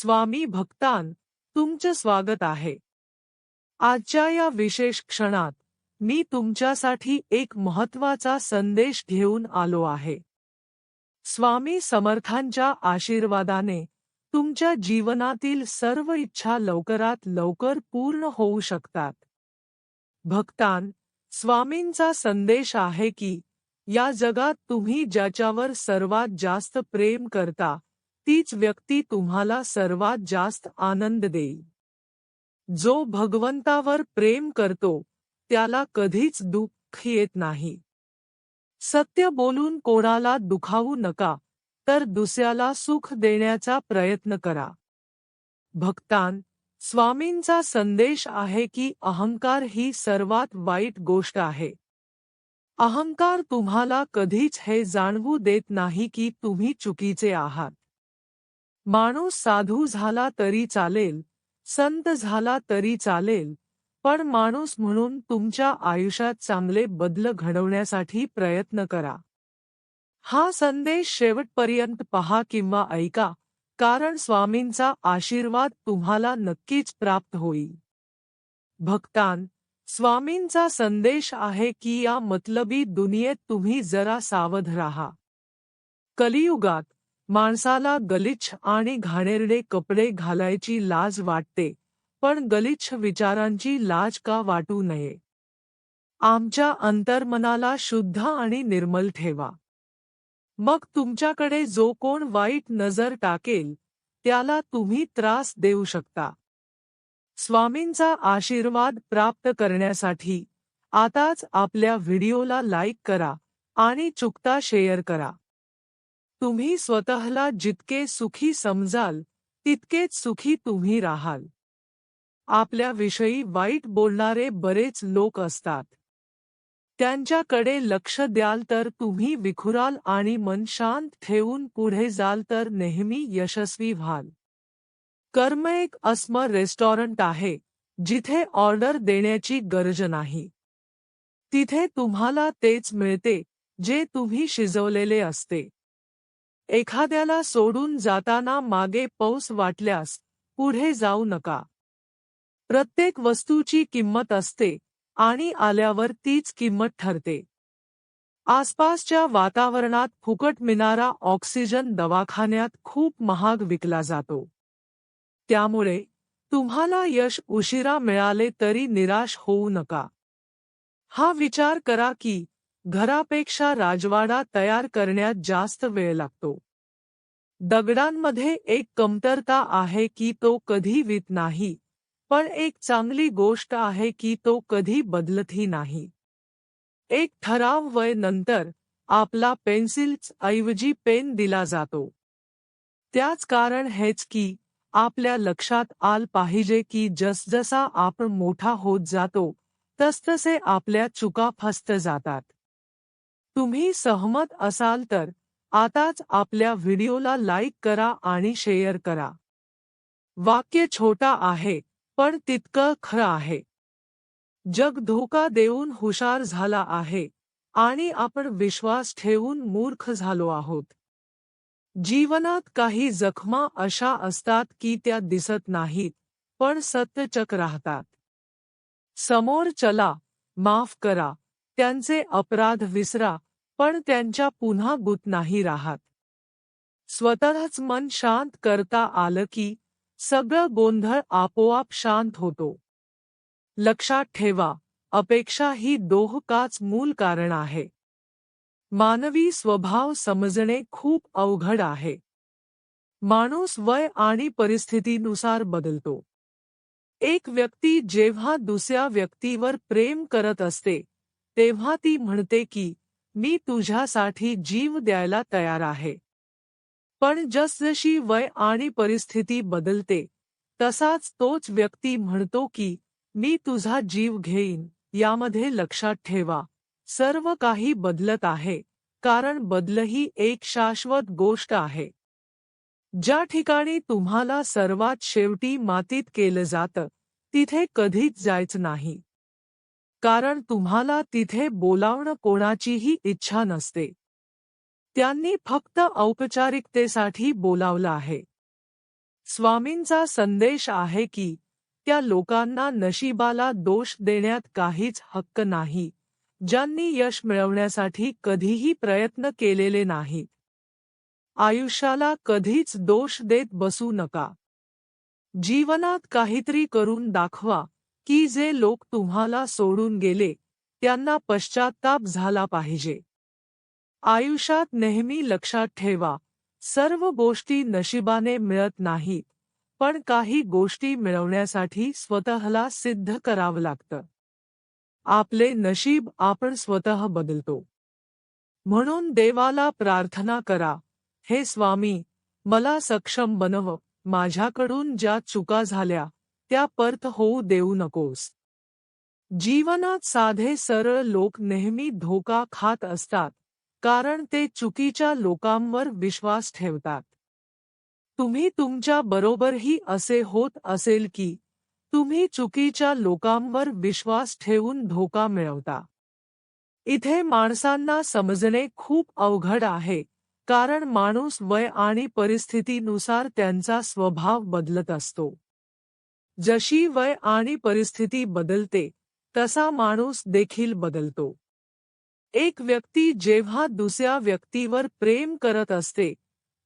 स्वामी भक्तान तुमचं स्वागत आहे. आजच्या या विशेष क्षणात मी तुमच्यासाठी एक महत्त्वाचा संदेश घेऊन आलो आहे. स्वामी समर्थांच्या आशीर्वादाने तुमच्या जीवनातील सर्व इच्छा लवकरात लवकर पूर्ण होऊ शकतात. भक्तान स्वामींचा संदेश आहे की या जगात तुम्ही ज्याच्यावर सर्वात जास्त प्रेम करता तीच व्यक्ती तुम्हाला सर्वात जास्त आनंद देईल. जो भगवंतावर प्रेम करतो त्याला कधीच दुःख येत नाही. सत्य बोलून कोणाला दुखावू नका तर दुसऱ्याला सुख देण्याचा प्रयत्न करा. भक्तान स्वामींचा संदेश आहे की अहंकार ही सर्वात वाईट गोष्ट आहे. अहंकार तुम्हाला कधीच हे जाणवू देत नाही की तुम्ही चुकीचे आहात. माणूस साधू झाला तरी चालेल संत झाला तरी चालेल पण माणूस म्हणून तुमच्या आयुष्यात चांगले बदल घडवण्यासाठी प्रयत्न करा. हा संदेश शेवटपर्यंत पहा किंवा ऐका कारण स्वामींचा आशीर्वाद तुम्हाला नक्कीच प्राप्त होईल. भक्तान स्वामींचा संदेश आहे की या मतलबी दुनियेत तुम्ही जरा सावध राहा. कलियुगात माणसाला गलिच्छ आणि घाणेरडे कपडे घालायची लाज वाटते पण गलिच्छ विचारांची लाज का वाटू नये? आमच्या अंतर्मनाला शुद्ध आणि निर्मल ठेवा. मग तुमच्याकडे जो कोण वाईट नजर टाकेल त्याला तुम्ही त्रास देऊ शकता. स्वामींचा आशीर्वाद प्राप्त करण्यासाठी आताच आपल्या व्हिडिओला लाईक करा आणि चुकता शेअर करा. तुम्ही स्वतःला जितके सुखी समजाल तितकेच सुखी तुम्ही राहाल. आपल्याविषयी वाईट बोलणारे बरेच लोक असतात. त्यांच्याकडे लक्ष द्याल तर तुम्ही विखुराल आणि मन शांत ठेवून पुढे जाल तर नेहमी यशस्वी व्हाल. कर्म एक अस्म रेस्टॉरंट आहे जिथे ऑर्डर देण्याची गरज नाही. तिथे तुम्हाला तेच मिळते जे तुम्ही शिजवलेले असते. एखाद्याला सोडून जाताना मागे पौस वाटल्यास पुढे जाऊ नका. प्रत्येक वस्तूची किंमत असते आणि आल्यावर तीच किंमत ठरते. आसपासच्या वातावरणात फुकट मिळणारा ऑक्सिजन दवाखान्यात खूप महाग विकला जातो. त्यामुळे तुम्हाला यश उशिरा मिळाले तरी निराश होऊ नका. हा विचार करा की घरापेक्षा राजवाडा तयार करण्यात जास्त वेळ लागतो. दगडांमध्ये एक कमतरता आहे की तो कधी वित नाही, पण एक चांगली गोष्ट आहे की तो कधी बदलतही नाही. एक ठराव वय नंतर आपला पेन्सिल्स ऐवजी पेन दिला जातो. त्याच कारण हेच की आपल्या लक्षात आल पाहिजे की जसजसा आपण मोठा होत जातो, तसतसे आपल्या चुका फस्त जातात. तुम्ही सहमत असाल तर आताच आपल्या व्हिडिओला लाईक करा आणि शेअर करा. वाक्य छोटा आहे पण तितकं खरं आहे. जग धोका देऊन हुशार झाला आहे आणि आपण विश्वास ठेवून मूर्ख झालो आहोत. जीवनात काही जखमा अशा असतात की त्या दिसत नाहीत पण सत्यचक राहतात. समोर चला माफ करा त्यांचे अपराध विसरा पण त्यांच्या पुन्हा गुत नाही राहत. स्वतःच मन शांत करता आलं की सगळं गोंधळ आपोआप शांत होतो. लक्षात ठेवा अपेक्षा ही दोहकाच मूल कारण आहे. मानवी स्वभाव समजणे खूप अवघड आहे. माणूस वय आणि परिस्थितीनुसार बदलतो. एक व्यक्ती जेव्हा दुसऱ्या व्यक्तीवर प्रेम करत असते तेव्हा ती म्हणते की मी तुझ्यासाठी जीव द्यायला तयार आहे. पण जसजशी वय आणि परिस्थिती बदलते, तसाच तोच व्यक्ती म्हणतो की, मी तुझा जीव घेईन, यामध्ये लक्षात ठेवा. सर्व काही बदलत आहे, कारण बदल ही एक शाश्वत गोष्ट आहे. ज्या ठिकाणी तुम्हाला सर्वात शेवटी मातीत केलं जातं, तिथे कधीच जायचं नाही. कारण तुम्हाला तिथे बोलावणं कोणाचीही इच्छा नसते. त्यांनी फक्त औपचारिकतेसाठी बोलावलं आहे. स्वामींचा संदेश आहे की त्या लोकांना नशिबाला दोष देण्यात काहीच हक्क नाही ज्यांनी यश मिळवण्यासाठी कधीही प्रयत्न केलेले नाहीत आयुष्याला कधीच दोष देत बसू नका. जीवनात काहीतरी करून दाखवा. की जे लोक तुम्हाला सोडून गेले त्यांना पश्चाताप झाला पाहिजे. आयुष्यात नेहमी लक्षात ठेवा सर्व गोष्टी नशिबाने मिळत नाहीत पण काही गोष्टी मिळवण्यासाठी स्वतःला सिद्ध करावं लागतं. आपले नशीब आपण स्वतः बदलतो. म्हणून देवाला प्रार्थना करा हे स्वामी मला सक्षम बनव माझ्याकडून ज्या चुका झाल्या त्या परत होऊ देऊ नकोस. जीवनात साधे सरळ लोक नेहमी धोका खात असतात कारण ते चुकीच्या लोकांवर विश्वास ठेवतात. तुम्ही तुमच्या बरोबरही असे होत असेल की तुम्ही चुकीच्या लोकांवर विश्वास ठेवून धोका मिळवता. इथे माणसांना समजणे खूप अवघड आहे कारण माणूस वय आणि परिस्थितीनुसार त्यांचा स्वभाव बदलत असतो. जशी वय आणि परिस्थिती बदलते, तसा माणूस देखील बदलतो. एक व्यक्ती जेव्हा दुसऱ्या व्यक्तीवर प्रेम करत असते,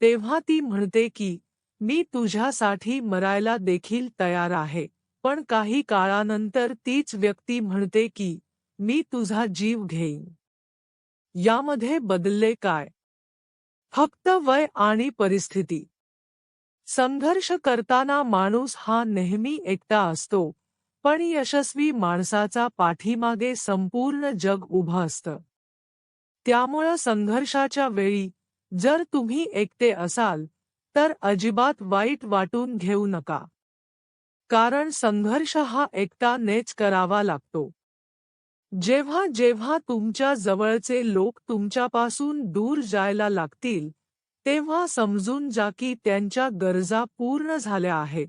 तेव्हा ती म्हणते की, मी तुझ्यासाठी मरायला देखील तयार आहे, पण काही काळानंतर तीच व्यक्ती म्हणते की, मी तुझा जीव घेईन. यामध्ये बदलले काय? फक्त वय आणि परिस्थिती. संघर्ष करताना माणूस हा नेहमी एकटा असतो पण यशस्वी माणसाचा पाठीमागे संपूर्ण जग उभं असतं. त्यामुळं संघर्षाच्या वेळी जर तुम्ही एकटे असाल तर अजिबात वाईट वाटून घेऊ नका. कारण संघर्ष हा एकटानेच करावा लागतो. जेव्हा जेव्हा तुमच्या जवळचे लोक तुमच्यापासून दूर जायला लागतील तेव्हा समजून जा की त्यांच्या गरजा पूर्ण झाल्या आहेत.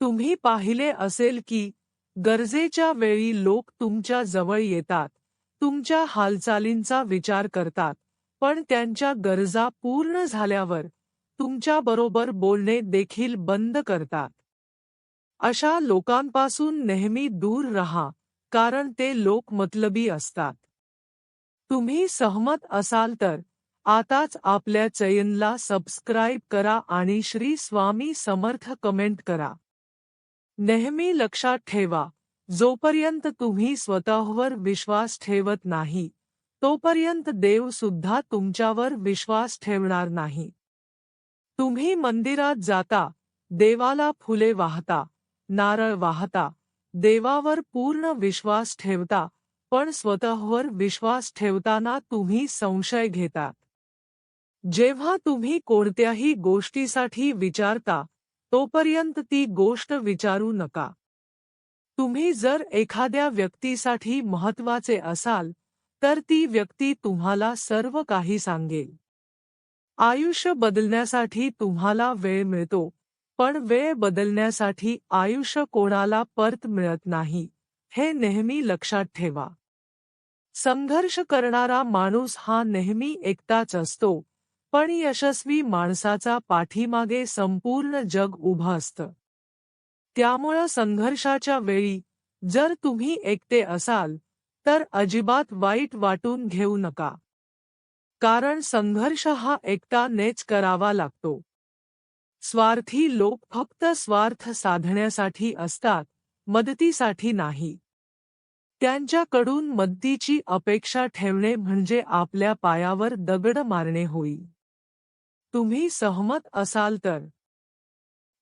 तुम्ही पाहिले असेल की गरजेच्या वेळी लोक तुमच्या जवळ येतात तुमच्या हालचालींचा विचार करतात पण त्यांच्या गरजा पूर्ण झाल्यावर तुमच्याबरोबर बोलणे देखील बंद करतात. अशा लोकांपासून नेहमी दूर रहा कारण ते लोक मतलबी असतात. तुम्ही सहमत असाल तर आताच आपल्या चयनला सबस्क्राईब करा आणि श्री स्वामी समर्थ कमेंट करा. नेहमी लक्षात ठेवा जोपर्यंत तुम्ही स्वतःवर विश्वास ठेवत नाही तोपर्यंत देव सुद्धा तुमच्यावर विश्वास ठेवणार नाही. तुम्ही मंदिरात जाता देवाला फुले वाहता नारळ वाहता देवावर पूर्ण विश्वास ठेवता पण स्वतःवर विश्वास ठेवताना तुम्ही संशय घेतात. जेव्हा तुम्ही कोणत्याही गोष्टीसाठी विचारता तोपर्यंत ती गोष्ट विचारू नका. तुम्ही जर एखाद्या व्यक्तीसाठी महत्त्वाचे असाल तर ती व्यक्ती तुम्हाला सर्व काही सांगेल. आयुष्य बदलण्यासाठी तुम्हाला वेळ मिळतो पण वेळ बदलण्यासाठी आयुष्य कोणाला परत मिळत नाही हे नेहमी लक्षात ठेवा. संघर्ष करणारा माणूस हा नेहमी एकटाच असतो पण यशस्वी माणसाचा पाठीमागे संपूर्ण जग उभं असतं. त्यामुळं संघर्षाच्या वेळी जर तुम्ही एकटे असाल तर अजिबात वाईट वाटून घेऊ नका. कारण संघर्ष हा एकटानेच करावा लागतो. स्वार्थी लोक फक्त स्वार्थ साधण्यासाठी असतात मदतीसाठी नाही. त्यांच्याकडून मदतीची अपेक्षा ठेवणे म्हणजे आपल्या पायावर दगड मारणे होईल तुम्ही सहमत असाल तर.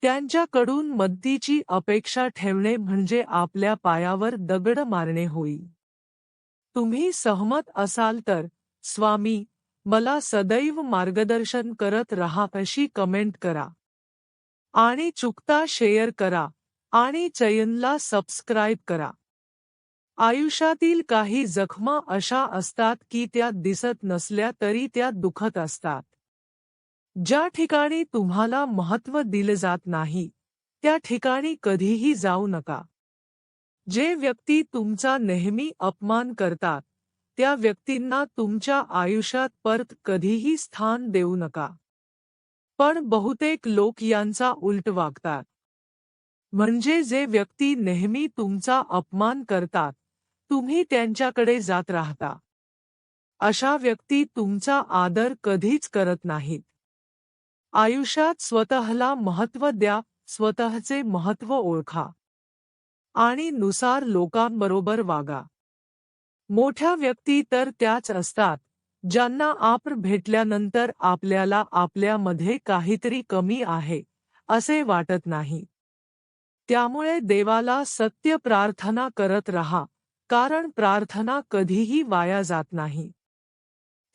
त्यांच्याकडून मदतीची अपेक्षा ठेवणे म्हणजे आपल्या पायावर दगड मारणे होईल तुम्ही सहमत असाल तर स्वामी मला सदैव मार्गदर्शन करत रहा अशी कमेंट करा. आणि चुकता शेअर करा आणि चयनला सबस्क्राईब करा. आयुष्यातील काही जखमा अशा असतात की त्या दिसत नसल्या तरी त्या दुखत असतात. ज्या ठिकाणी तुम्हाला महत्त्व दिले जात नाही त्या ठिकाणी कधीही जाऊ नका. जे व्यक्ती तुमचा नेहमी अपमान करतात त्या व्यक्तींना तुमच्या आयुष्यात परत कधीही स्थान देऊ नका. पण बहुतेक लोक यांचा उलट वागतात. म्हणजे जे व्यक्ती नेहमी तुमचा अपमान करतात तुम्ही त्यांच्याकडे जात राहता. अशा व्यक्ती तुमचा आदर कधीच करत नाहीत. आयुष्यात स्वतःला महत्त्व द्या स्वतःचे महत्त्व ओळखा. आणि नुसार लोकांबरोबर वागा. मोठ्या व्यक्ती तर त्याच असतात ज्यांना आप भेटल्यानंतर आपल्याला आपल्यामध्ये काहीतरी कमी आहे असे वाटत नाही. त्यामुळे देवाला सत्य प्रार्थना करत रहा कारण प्रार्थना कधीही वाया जात नाही.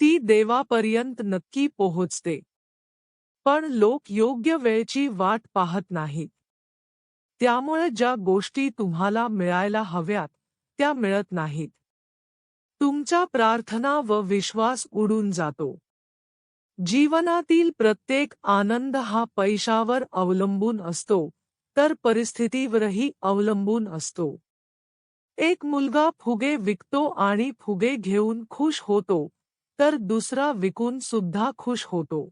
ती देवापर्यंत नक्की पोहोचते. पण लोक योग्य वेळची वाट पाहत नाहीत. त्यामुळे ज्या गोष्टी तुम्हाला मिळायला हव्यात त्या मिळत नाहीत. तुमच्या प्रार्थना व विश्वास उडून जातो. जीवनातील प्रत्येक आनंद हा पैशावर अवलंबून असतो तर परिस्थितीवरही अवलंबून असतो. एक मुलगा फुगे विकतो आणि फुगे घेऊन खुश होतो तर दुसरा विकून सुद्धा खुश होतो.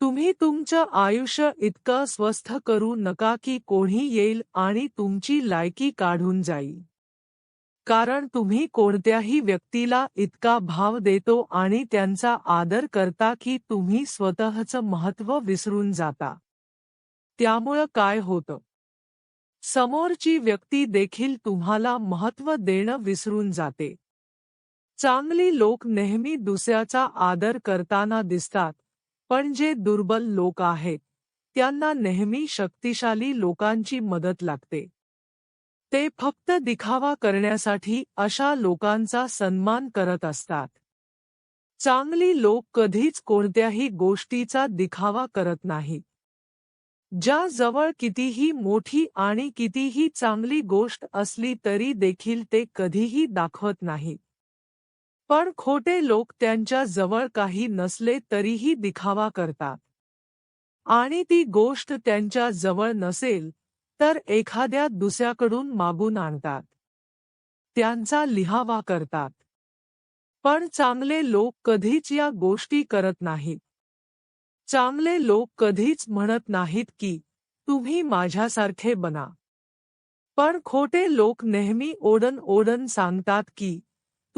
तुम्ही तुमचं आयुष्य इतकं स्वस्थ करू नका की कोणी येईल आणि तुमची लायकी काढून जाईल. कारण तुम्ही कोणत्याही व्यक्तीला इतका भाव देतो आणि त्यांचा आदर करता की तुम्ही स्वतःचं महत्त्व विसरून जाता. त्यामुळं काय होतं? समोरची व्यक्ती देखील तुम्हाला महत्त्व देणं विसरून जाते. चांगली लोक नेहमी दुसऱ्याचा आदर करताना दिसतात. पण जे दुर्बल लोक आहेत त्यांना नेहमी शक्तिशाली लोकांची मदत लागते. ते फक्त दिखावा करण्यासाठी अशा लोकांचा सन्मान करत असतात. चांगली लोक कधीच कोणत्याही गोष्टीचा दिखावा करत नाहीत ज्या जवळ कितीही मोठी आणि कितीही चांगली गोष्ट असली तरी देखील ते कधीही दाखवत नाहीत. पण खोटे लोक त्यांच्या जवळ काही नसले तरीही दिखावा करतात. आणि ती गोष्ट त्यांच्या जवळ नसेल तर एखाद्या दुसऱ्याकडून मागून आणतात. त्यांचा लिहावा करतात. पण चांगले लोक कधीच या गोष्टी करत नाहीत. चांगले लोक कधीच म्हणत नाहीत की तुम्ही माझ्यासारखे बना. पण खोटे लोक नेहमी ओढन ओढन सांगतात की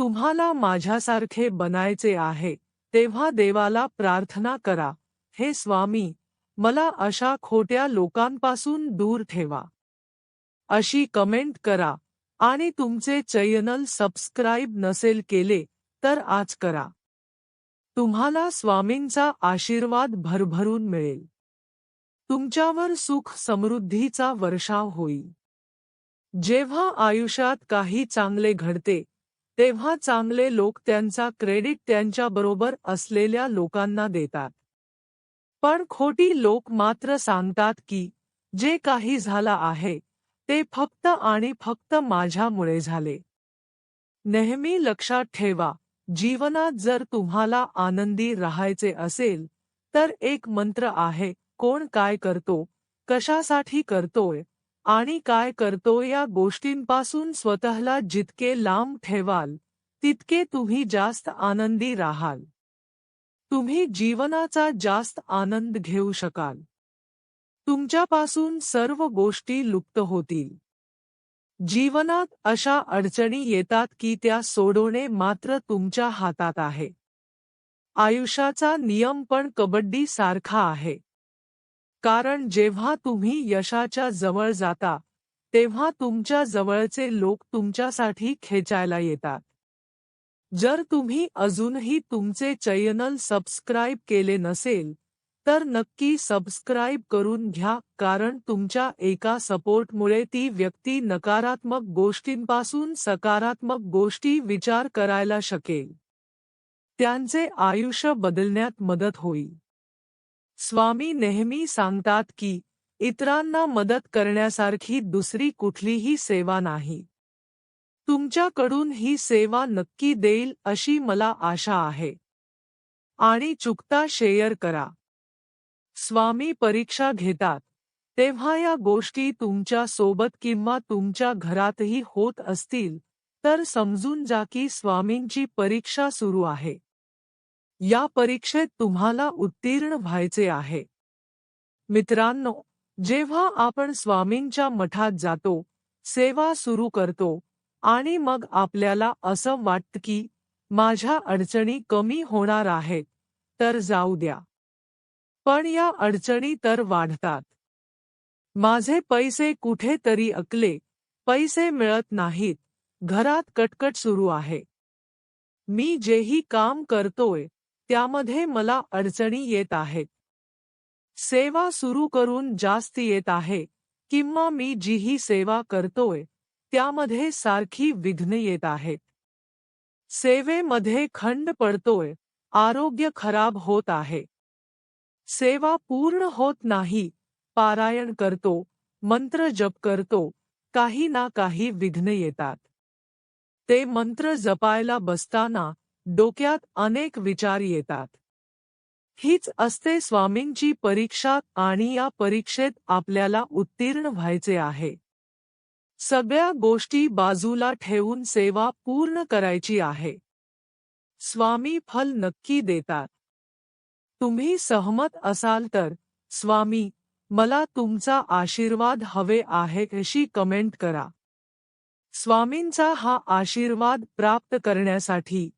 तुम्हाला माझ्यासारखे बनायचे आहे, तेव्हा देवाला प्रार्थना करा. हे स्वामी, मला अशा खोट्या लोकांपासून दूर ठेवा. अशी कमेंट करा. आणि तुमचे चॅनल सबस्क्राईब नसेल केले, तर आज करा. तुम्हाला स्वामींचा आशीर्वाद भरभरून मिळेल. तुमच्यावर सुख समृद्धीचा वर्षाव होईल. जेव्हा आयुष्यात काही चांगले घडते तेव्हा चांगले लोक त्यांचा क्रेडिट त्यांच्याबरोबर असलेल्या लोकांना देतात. पण खोटी लोक मात्र सांगतात की जे काही झालं आहे ते फक्त आणि फक्त माझ्यामुळे झाले. नेहमी लक्षात ठेवा जीवनात जर तुम्हाला आनंदी राहायचे असेल तर एक मंत्र आहे कोण काय करतो कशासाठी करतोय आणि काय करतो या गोष्टींपासून स्वतःला जितके लांब ठेवाल तितके तुम्ही जास्त आनंदी राहाल. तुम्ही जीवनाचा जास्त आनंद घेऊ शकाल. तुमच्यापासून सर्व गोष्टी लुप्त होतील. जीवनात अशा अडचणी येतात की त्या सोडवणे मात्र तुमच्या हातात आहे. आयुष्याचा नियम पण कबड्डी सारखा आहे. कारण जेव्हा तुम्ही यशाच्या जवळ जाता तेव्हा तुमच्या जवळचे लोक तुमच्यासाठी खेचायला येतात. जर तुम्ही अजूनही तुमचे चॅनल सबस्क्राईब केले नसेल तर नक्की सबस्क्राईब करून घ्या कारण तुमच्या एका सपोर्टमुळे ती व्यक्ती नकारात्मक गोष्टींपासून सकारात्मक गोष्टी विचार करायला शकेल. त्यांचे आयुष्य बदलण्यात मदत होईल. स्वामी नेहमी सांगतात की इतरांना मदत करण्यासारखी दुसरी कुठलीही सेवा नाही. तुमच्याकडून ही सेवा नक्की देईल अशी मला आशा आहे. आणि चुकता शेअर करा. स्वामी परीक्षा घेतात. तेव्हा या गोष्टी तुमच्यासोबत किंवा तुमच्या घरातही होत असतील तर समजून जा की स्वामींची परीक्षा सुरू आहे. या परीक्षेत तुम्हाला उत्तीर्ण व्हायचे आहे. मित्रांनो जेव्हा आपण स्वामींच्या मठात जातो सेवा सुरू करतो आणि मग आपल्याला असं वाटतं की माझ्या अडचणी कमी होणार आहेत तर जाऊ द्या. पण या अडचणी तर वाढतात. माझे पैसे कुठेतरी अकले पैसे मिळत नाहीत घरात कटकट सुरू आहे. मी जेही काम करतोय त्यामध्ये मला अडचणी येत आहेत. सेवा सुरू करून जास्त येत आहे, किंवा मी जीही सेवा करतोय, त्यामध्ये सारखी विघ्न येत आहेत सेवेमध्ये खंड पडतोय, आरोग्य खराब होत आहे. सेवा पूर्ण होत नाही, पारायण करतो, मंत्र जप करतो, काही ना काही विघ्न येतात. ते मंत्र जपायला बसताना डोक्यात अनेक विचार येतात. हीच असते स्वामींची परीक्षा आणि या परीक्षेत आपल्याला उत्तीर्ण व्हायचे आहे. सगळ्या गोष्टी बाजूला ठेवून सेवा पूर्ण करायची आहे. स्वामी फल नक्की देतात. तुम्ही सहमत असाल तर स्वामी मला तुमचा आशीर्वाद हवे आहे अशी कमेंट करा. स्वामींचा हा आशीर्वाद प्राप्त करण्यासाठी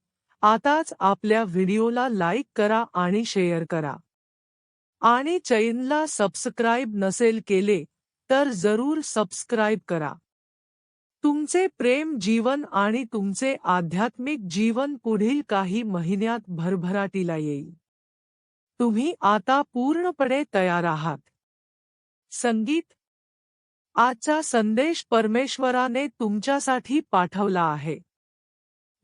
आताच आपल्या व्हिडिओला लाईक करा आणि शेअर करा. आणि चैनला सबस्क्राईब नसेल केले तर जरूर सबस्क्राईब करा. तुमचे प्रेम जीवन आणि तुमचे आध्यात्मिक जीवन पुढील काही महिन्यात भरभराटीला येईल. तुम्ही आता पूर्णपणे तयार आहात. संगीत. आजचा संदेश परमेश्वराने तुमच्यासाठी पाठवला आहे.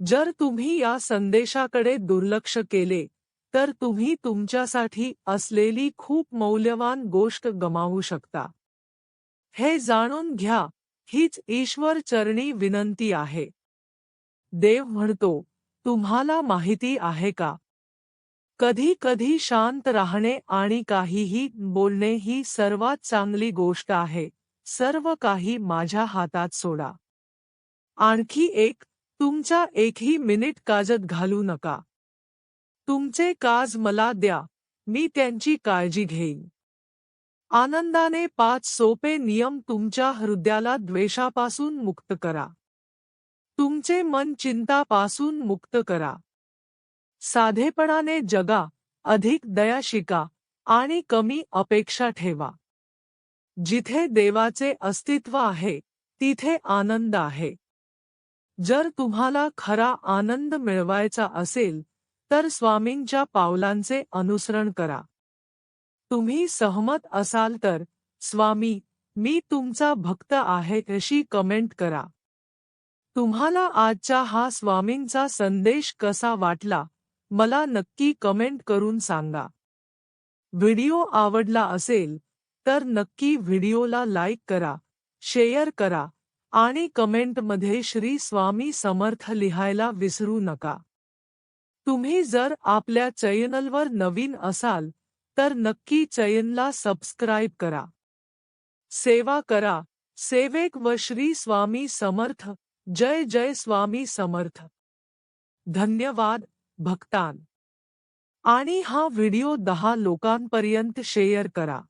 जर तुम्ही या संदेशाकडे दुर्लक्ष केले, तर तुम्ही तुमच्यासाठी असलेली खूप मौल्यवान गोष्ट गमावू शकता. हे जाणून घ्या, हीच ईश्वर चरणी विनंती आहे. देव म्हणतो, तुम्हाला माहिती आहे का? कधी कधी शांत राहणे आणि काहीही बोलणे ही सर्वात चांगली गोष्ट आहे, सर्व काही माझ्या हातात सोडा. आणखी एक तुमच्या एकही मिनिट काजत घालू नका. तुमचे काज मला द्या मी त्यांची काळजी घेईन. आनंदाने पाच सोपे नियम तुमच्या हृदयाला द्वेषापासून मुक्त करा. तुमचे मन चिंतापासून मुक्त करा. साधेपणाने जगा अधिक दया शिका आणि कमी अपेक्षा ठेवा. जिथे देवाचे अस्तित्व आहे तिथे आनंद आहे. जर तुम्हाला खरा आनंद मिळवायचा असेल तर स्वामींच्या पावलांचे अनुसरण करा. तुम्ही सहमत असाल तर स्वामी मी तुमचा भक्त आहे अशी कमेंट करा. तुम्हाला आजचा हा स्वामींचा संदेश कसा वाटला मला नक्की कमेंट करून सांगा. व्हिडिओ आवडला असेल तर नक्की व्हिडिओला लाईक करा शेअर करा. आणि कमेंटमध्ये श्री स्वामी समर्थ लिहायला विसरू नका. तुम्ही जर आपल्या चॅनलवर नवीन असाल, तर नक्की चयनला सबस्क्राईब करा. सेवा करा. सेवेक व श्री स्वामी समर्थ. जय जय स्वामी समर्थ. धन्यवाद, भक्तान. आणि हा व्हिडिओ दहा लोकांपर्यंत शेअर करा.